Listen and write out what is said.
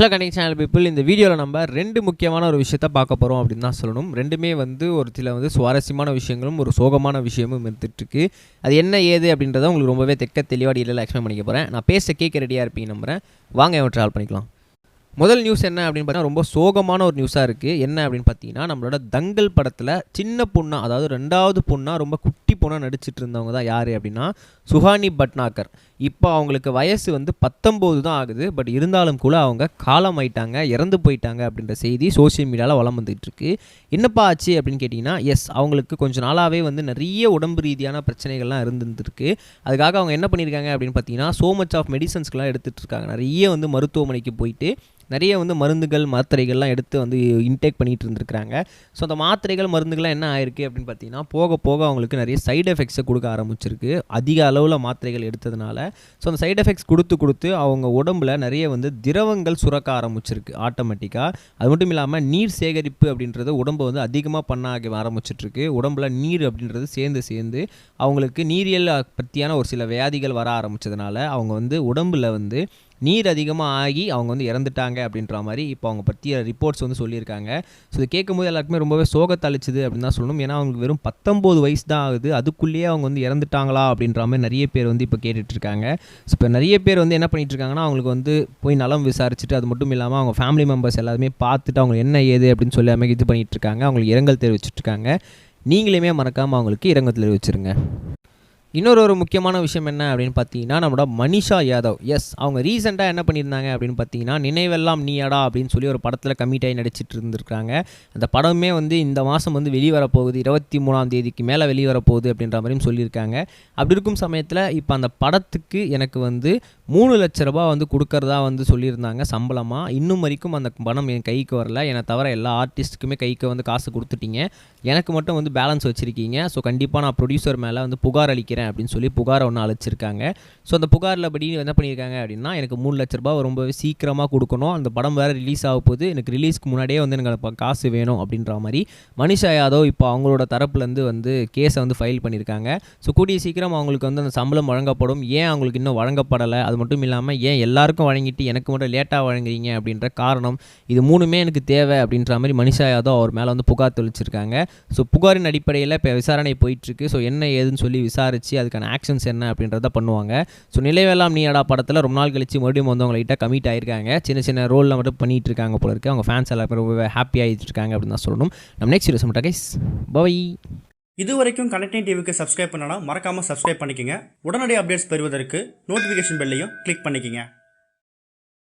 Hello connect channel people இந்த வீடியோவில் நம்ம ரெண்டு முக்கியமான ஒரு விஷயத்த பார்க்க போகிறோம் அப்படின்னு தான் சொல்லணும். ரெண்டுமே வந்து ஒரு சில வந்து சுவாரஸ்யமான விஷயங்களும் ஒரு சோகமான விஷயமும் இருந்துகிட்ருக்கு அது என்ன ஏது அப்படின்றத உங்களுக்கு ரொம்பவே தெக்க தெளிவாக டீலில் எக்ஸ்பிளைன் பண்ணிக்க போகிறேன் நான் பேச கேட்க ரெடியாக இருப்பீங்க நம்புறேன். வாங்க அவன் ட்ராவல் பண்ணிக்கலாம். முதல் நியூஸ் என்ன அப்படின்னு பார்த்தீங்கன்னா ரொம்ப சோகமான ஒரு நியூஸாக இருக்குது என்ன அப்படின்னு பார்த்தீங்கன்னா நம்மளோட தங்கல் படத்தில் சின்ன பொண்ணாக அதாவது ரெண்டாவது பொண்ணாக ரொம்ப குட்டி பொண்ணாக நடிச்சிட்டு இருந்தவங்க தான் யார் அப்படின்னா சுஹானி பட்னாகர். இப்போ அவங்களுக்கு வயசு வந்து பத்தொம்போது தான் ஆகுது. பட் இருந்தாலும் கூட அவங்க காலம் ஆயிட்டாங்க இறந்து போயிட்டாங்க அப்படின்ற செய்தி சோஷியல் மீடியாவில் வளம் வந்துகிட்ருக்கு என்னப்பா ஆச்சு அப்படின்னு கேட்டிங்கன்னா எஸ் அவங்களுக்கு கொஞ்ச நாளாகவே வந்து நிறைய உடம்பு ரீதியான பிரச்சனைகள்லாம் இருந்துருக்கு அதுக்காக அவங்க என்ன பண்ணியிருக்காங்க அப்படின்னு பார்த்தீங்கன்னா சோ மச் ஆஃப் மெடிசன்ஸ்க்கெலாம் எடுத்துகிட்டு இருக்காங்க. நிறைய வந்து மருத்துவமனைக்கு போயிட்டு நிறைய வந்து மருந்துகள் மாத்திரைகள்லாம் எடுத்து வந்து இன்டேக் பண்ணிகிட்டு இருந்திருக்காங்க ஸோ அந்த மாத்திரைகள் மருந்துகள்லாம் என்ன ஆயிருக்கு அப்படின்னு பார்த்தீங்கன்னா போக போக அவங்களுக்கு நிறைய சைடு எஃபெக்ட்ஸை கொடுக்க ஆரம்பிச்சிருக்கு. அதிக அளவில் மாத்திரைகள் எடுத்ததுனால. ஸோ அந்த சைடு எஃபெக்ட்ஸ் கொடுத்து கொடுத்து அவங்க உடம்புல நிறைய வந்து திரவங்கள் சுரக்க ஆரம்பிச்சிருக்கு ஆட்டோமேட்டிக்காக அது மட்டும் இல்லாமல் நீர் சேகரிப்பு அப்படின்றது உடம்பு வந்து அதிகமாக பண்ண ஆக ஆரம்பிச்சிட்ருக்கு. உடம்புல நீர் அப்படின்றது சேர்ந்து சேர்ந்து அவங்களுக்கு நீரியல் பற்றியான ஒரு சில வியாதிகள் வர ஆரம்பித்ததுனால அவங்க வந்து உடம்பில் வந்து நீர் அதிகமாக ஆகி அவங்க வந்து இறந்துட்டாங்க அப்படின்ற மாதிரி இப்போ அவங்க பற்றிய ரிப்போர்ட்ஸ் வந்து சொல்லியிருக்காங்க. ஸோ இது கேட்கும்போது எல்லாருக்குமே ரொம்பவே சோகத்தளிச்சுது அப்படின்னு தான் சொல்லணும். ஏன்னா அவங்களுக்கு வெறும் பத்தொம்போது வயசு தான் ஆகுது. அதுக்குள்ளேயே அவங்க வந்து இறந்துட்டாங்களா அப்படின்ற மாதிரி நிறைய பேர் வந்து இப்போ கேட்டுட்ருக்காங்க. ஸோ இப்போ நிறைய பேர் வந்து என்ன பண்ணிகிட்ருக்காங்கன்னா அவங்களுக்கு வந்து போய் நலம் விசாரிச்சுட்டு அது மட்டும் இல்லாமல் அவங்க ஃபேமிலி மெம்பர்ஸ் எல்லாருமே பார்த்துட்டு அவங்க என்ன ஏது அப்படின்னு சொல்லி அமைக்க இது பண்ணிகிட்ருக்காங்க இருக்காங்க அவங்களுக்கு இரங்கல் தெரிவிச்சிட்ருக்காங்க. நீங்களுமே மறக்காமல் அவங்களுக்கு இரங்கல் தெரிவிச்சிருங்க. இன்னொரு ஒரு முக்கியமான விஷயம் என்ன அப்படின்னு பார்த்தீங்கன்னா நம்மளோட மனிஷா யாதவ். எஸ் அவங்க ரீசெண்டாக என்ன பண்ணியிருந்தாங்க அப்படின்னு பார்த்தீங்கன்னா நினைவெல்லாம் நீயாடா அப்படின்னு சொல்லி ஒரு படத்தில் கமிட் ஆகி நடிச்சிட்டு இருந்திருக்காங்க அந்த படமே வந்து இந்த மாதம் வந்து வெளிவரப்போகுது. இருபத்தி மூணாம் தேதிக்கு மேலே வெளிவரப்போகுது அப்படின்ற மாதிரியும் சொல்லியிருக்காங்க. அப்படி இருக்கும் சமயத்தில் இப்போ அந்த படத்துக்கு எனக்கு வந்து மூணு லட்ச ரூபாய் வந்து கொடுக்கறதா வந்து சொல்லியிருந்தாங்க சம்பளமாக இன்னும் வரைக்கும் அந்த பணம் என் கைக்கு வரல. என்னை தவிர எல்லா ஆர்டிஸ்ட்டுக்குமே கைக்கு வந்து காசு கொடுத்துட்டீங்க. எனக்கு மட்டும் வந்து பேலன்ஸ் வச்சுருக்கீங்க. ஸோ கண்டிப்பாக நான் ப்ரொடியூசர் மேலே வந்து புகார் அளிக்கிறேன். அப்படின்னு சொல்லி புகாரை ஒன்று அழைச்சிருக்காங்க ஸோ அந்த புகாரில் படி என்ன பண்ணியிருக்காங்க அப்படின்னா எனக்கு மூணு லட்ச ரூபாய் ரொம்பவே சீக்கிரமாக கொடுக்கணும். அந்த படம் வேறு ரிலீஸ் ஆக போது எனக்கு ரிலீஸ்க்கு முன்னாடியே வந்து எனக்கு காசு வேணும் அப்படின்ற மாதிரி மனிஷா யாதவ் இப்போ அவங்களோட தரப்புலேருந்து வந்து கேஸை வந்து ஃபைல் பண்ணியிருக்காங்க ஸோ கூடிய சீக்கிரம் அவங்களுக்கு வந்து அந்த சம்பளம் வழங்கப்படும். ஏன் அவங்களுக்கு இன்னும் வழங்கப்படலை? அது மட்டும் இல்லாமல் ஏன் எல்லாருக்கும் வழங்கிட்டு எனக்கு மட்டும் லேட்டாக வழங்குறீங்க அப்படின்ற காரணம் இது மூணுமே எனக்கு தேவை அப்படின்ற மாதிரி மனிஷா யாதவ் அவர் மேலே வந்து புகார் தெளிச்சிருக்காங்க. ஸோ புகாரின் அடிப்படையில் இப்போ விசாரணை போயிட்டுருக்கு ஸோ என்ன ஏதுன்னு சொல்லி விசாரித்து அதுக்கான ஆக்ஷன்ஸ் என்ன அப்படின்றத பண்ணுவாங்க. ஸோ நிலைவெல்லாம் நீடா படத்தில் ரொம்ப நாள் கழிச்சு மறுபடியும் வந்து அவங்கள்ட்ட லைட்டாக கமிட் ஆயிருக்காங்க. சின்ன சின்ன ரோலில் மட்டும் பண்ணிட்டு இருக்காங்க போல இருக்கு. அவங்க ஃபேன்ஸ் எல்லாருமே ரொம்ப ஹாப்பி ஆகிட்டு இருக்காங்க அப்படின்னு தான் சொல்லணும். நம்ம நெக்ஸ்ட் வீடியோஸ் மட்டும் கைஸ் பை இது வரைக்கும் கனெக்டிங் டிவிக்கு சப்ஸ்கிரைப் பண்ணனா மறக்காம சப்ஸ்கிரைப் பண்ணிக்கங்க. உடனடி அப்டேட்ஸ் பெறுவதற்கு நோட்டிஃபிகேஷன் பெல்லையும் கிளிக் பண்ணிக்கங்க.